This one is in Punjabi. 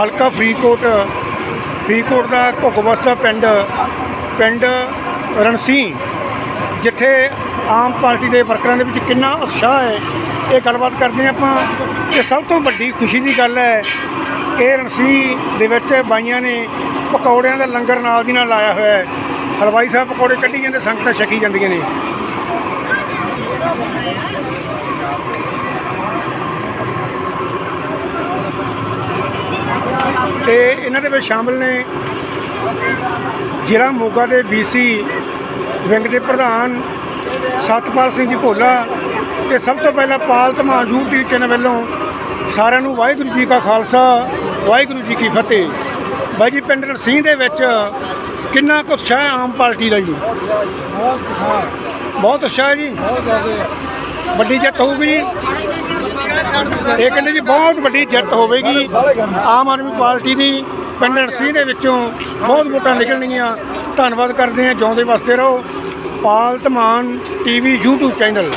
ਹਲਕਾ ਫਰੀਦਕੋਟ ਫਰੀਦਕੋਟ ਦਾ ਘੁੱਗਵਸਤਾ ਪਿੰਡ ਪਿੰਡ ਰਣਸੀ ਜਿੱਥੇ ਆਮ ਪਾਰਟੀ ਦੇ ਵਰਕਰਾਂ ਦੇ ਵਿੱਚ ਕਿੰਨਾ ਉਤਸ਼ਾਹ ਹੈ, ਇਹ ਗੱਲਬਾਤ ਕਰਦੇ ਹਾਂ ਆਪਾਂ। ਤੇ ਸਭ ਤੋਂ ਵੱਡੀ ਖੁਸ਼ੀ ਦੀ ਗੱਲ ਹੈ ਕਿ ਰਣਸੀ ਦੇ ਵਿੱਚ ਬਾਈਆਂ ਨੇ ਪਕੌੜਿਆਂ ਦਾ ਲੰਗਰ ਨਾਲ ਦੀ ਨਾਲ ਲਾਇਆ ਹੋਇਆ ਹੈ। ਹਲਵਾਈ ਸਾਹਿਬ ਪਕੌੜੇ ਕੱਢੀ ਜਾਂਦੇ, ਸੰਗਤਾਂ ਛਕੀ ਜਾਂਦੀਆਂ ਨੇ ਤੇ ਇਹਨਾਂ ਦੇ ਵਿੱਚ ਸ਼ਾਮਲ ਨੇ ਜ਼ਿਲ੍ਹਾ ਮੋਗਾ ਦੇ ਬੀਸੀ ਵਿੰਗ ਦੇ ਪ੍ਰਧਾਨ ਸਤਪਾਲ ਸਿੰਘ ਜੀ ਭੋਲਾ ਤੇ ਸਭ ਤੋਂ ਪਹਿਲਾਂ ਪਾਲ ਧਮਾਨ ਯੂਟਿਊਬ ਚੈਨਲ ਵੱਲੋਂ ਸਾਰਿਆਂ ਨੂੰ ਵਾਹਿਗੁਰੂ ਜੀ ਕਾ ਖਾਲਸਾ, ਵਾਹਿਗੁਰੂ ਜੀ ਕੀ ਫਤਿਹ। ਬਾਈ ਜੀ, ਪਿੰਡ ਰਸੀਂ ਦੇ ਵਿੱਚ ਕਿੰਨਾ ਕੁ ਉਤਸ਼ਾਹ ਹੈ ਆਮ ਪਾਰਟੀ ਦਾ ਜੀ? ਬਹੁਤ ਉਤਸ਼ਾਹ ਹੈ ਜੀ। ਵੱਡੀ ਜਿੱਤ ਹੋਊਗੀ ਜੀ। ਇਹ ਕਹਿੰਦੇ ਜੀ, ਬਹੁਤ ਵੱਡੀ ਜਿੱਤ ਹੋਵੇਗੀ ਆਮ ਆਦਮੀ ਪਾਰਟੀ ਦੀ। ਪਿੰਡ ਰਸੀਂ ਦੇ ਵਿੱਚੋਂ ਬਹੁਤ ਵੋਟਾਂ ਨਿਕਲਣਗੀਆਂ। ਧੰਨਵਾਦ ਕਰਦੇ ਹਾਂ, ਜਿਉਂਦੇ ਵਸਦੇ ਰਹੋ। Pal Dhaman TV YouTube channel.